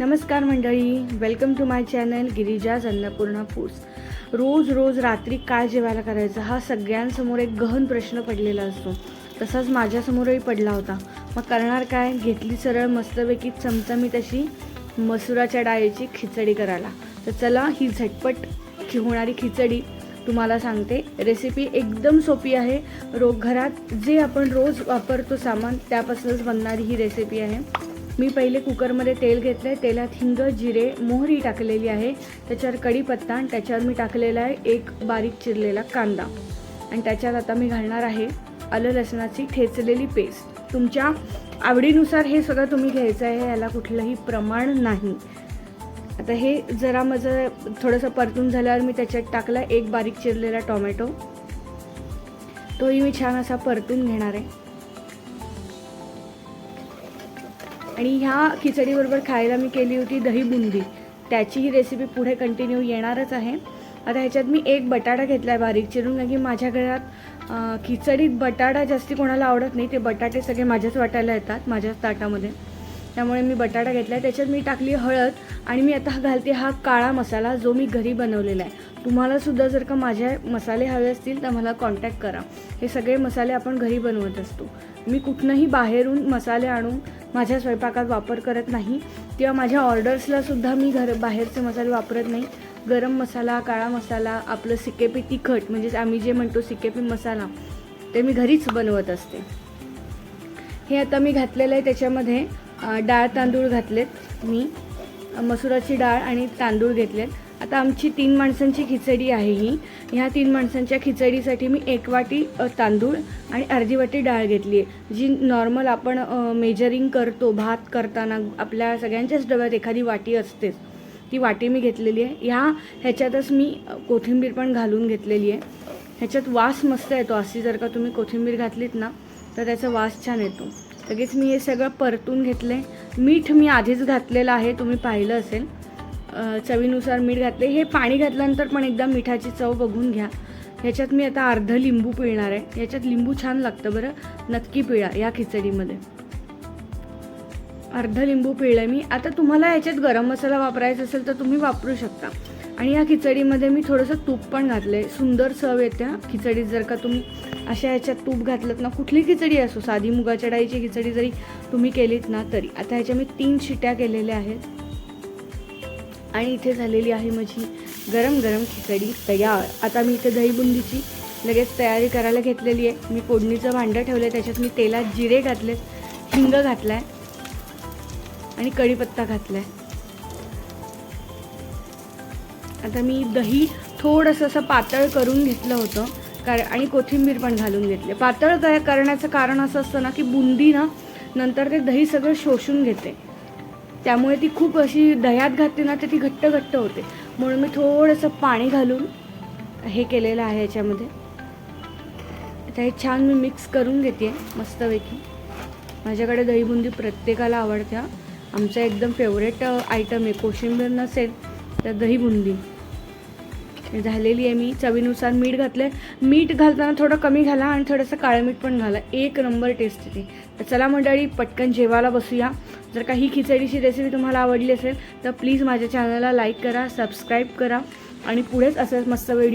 नमस्कार मंडळी welcome to my channel Girija's Annapurna foods रोज रोज रात्री काय जेवायला करायचं हा सगळ्यांसमोर एक गहन प्रश्न पडलेला असतो. तसाच माझ्यासमोरही पडला होता. मग करणार काय? घेतली सरळ मस्तपैकी चमचमीत अशी मसुराच्या डाळीची खिचडी करायला. तर चला ही झटपट होणारी खिचडी तुम्हाला सांगते. रेसिपी एकदम सोपी आहे. रो घरात जे आपण रोज वापरतो सामान त्यापासूनच बनणारी ही रेसिपी आहे. मी पहिले कुकरमध्ये तेल घेतलं आहे तेलात हिंग जिरे मोहरी टाकलेली आहे. त्याच्यावर कढीपत्ता आणि त्याच्यावर मी टाकलेला आहे एक बारीक चिरलेला कांदा. आणि त्याच्यात आता मी घालणार आहे आलं लसणाची ठेचलेली पेस्ट. तुमच्या आवडीनुसार हे सगळं तुम्ही घ्यायचं आहे याला कुठलंही प्रमाण नाही. आता हे जरा माझं थोडंसं परतून झाल्यावर मी त्याच्यात टाकला एक बारीक चिरलेला टोमॅटो. तोही मी छान असा परतून घेणार आहे. आणि ह्या खिचडीबरोबर खायला मी केली होती दही बुंदी. त्याची ही रेसिपी पुढे कंटिन्यू येणारच आहे. आता ह्याच्यात मी एक बटाटा घेतला आहे बारीक चिरून कारण की माझ्या घरात खिचडीत बटाटा जास्ती कोणाला आवडत नाही. ते बटाटे सगळे माझ्याच वाटायला येतात माझ्याच ताटामध्ये. त्यामुळे मी बटाटा घेतला आहे त्याच्यात मी टाकली हळद आणि मी आता घालते हा काळा मसाला जो मी घरी बनवलेला आहे. तुम्हालासुद्धा जर का माझे मसाले हवे असतील तर मला कॉन्टॅक्ट करा. हे सगळे मसाले आपण घरी बनवत असतो. मी कुठनंही बाहेरून मसाले आणून माझ्या स्वयंपाकात वापर करत नाही. किंवा माझ्या ऑर्डर्सलासुद्धा मी घर बाहेरचे मसाले वापरत नाही. गरम मसाला काळा मसाला आपलं सिकेपी तिखट म्हणजेच आम्ही जे म्हणतो सिकेपी मसाला ते मी घरीच बनवत असते. हे आता मी घातलेलं आहे त्याच्यामध्ये डाळ तांदूळ घातलेत मी. मसुराची डाळ आणि तांदूळ घेतलेत. आता आमची तीन माणसांची खिचडी आहे ही. ह्या तीन माणसांच्या खिचडीसाठी मी एक वाटी तांदूळ आणि अर्धी वाटी डाळ घेतली आहे जी नॉर्मल आपण मेजरिंग करतो भात करताना आपल्या सगळ्यांच्याच डब्यात एखादी वाटी असतेच. ती वाटी मी घेतलेली आहे. ह्या ह्याच्यातच मी कोथिंबीर पण घालून घेतलेली आहे. ह्याच्यात वास मस्त येतो. अशी जर का तुम्ही कोथिंबीर घातलीत ना तर त्याचा वास छान येतो. लगेच मी हे सगळं परतून घेतलं. आहे मीठ मी आधीच घातलेलं आहे तुम्ही पाहिलं असेल. चवीनुसार मीठ घातले. हे पाणी घातल्यानंतर पण एकदा मिठाची चव बघून घ्या. ह्याच्यात मी आता अर्ध लिंबू पिळणार आहे. याच्यात लिंबू छान लागतं बरं. नक्की पिळा या खिचडीमध्ये. अर्ध लिंबू पिळलं मी. आता तुम्हाला याच्यात गरम मसाला वापरायचा असेल तर तुम्ही वापरू शकता. आणि या खिचडीमध्ये मी थोडंसं तूप पण घातलं आहे सुंदर चव येते हा. खिचडीत जर का तुम्ही अशा ह्याच्यात तूप घातलं ना कुठली खिचडी असो साधी मुगाच्या डाळीची खिचडी जरी तुम्ही केलीत ना तरी. आता ह्याच्या मी तीन शिट्या केलेल्या आहेत. आणि इथे झालेली आहे माझी गरम गरम खिचडी तयार. आता मी इथे दहीबुंदीची लगेच तयारी करायला घेतलेली आहे. मी फोडणीचं भांडं ठेवलं आहे त्याच्यात मी तेलात जिरे घातलेत हिंग घातला आहे आणि कढीपत्ता घातला आहे आता मी दही थोडंसं असं पातळ करून घेतलं होतं. कार आणि कोथिंबीर पण घालून घेतले. पातळ काय करण्याचं कारण असं असतं ना की बुंदी ना नंतर ते दही सगळं शोषून घेते. त्यामुळे ती खूप अशी दह्यात घातली ना तर ती घट्ट घट्ट होते. म्हणून मी थोडंसं पाणी घालून हे केलेलं आहे याच्यामध्ये. आता हे छान मी मिक्स करून घेते मस्तपैकी. माझ्याकडे दहीबुंदी प्रत्येकाला आवडत्या. आमचा एकदम फेवरेट आयटम आहे. कोशिंबीर नसेल तर दही बुंदी. झालेली आहे मी. चवीनुसार मीठ घातलं आहे मीठ घालताना थोडं कमी घाला आणि थोडंसं काळं मीठ पण घाला. एक नंबर टेस्ट येते. तर चला मंडळी पटकन जेवायला बसूया. जर का ही खिचडीची रेसिपी तुम्हाला आवडली असेल तर प्लीज माझ्या चॅनलला लाईक करा सबस्क्राईब करा आणि पुढेच असंच मस्त व्हिडिओ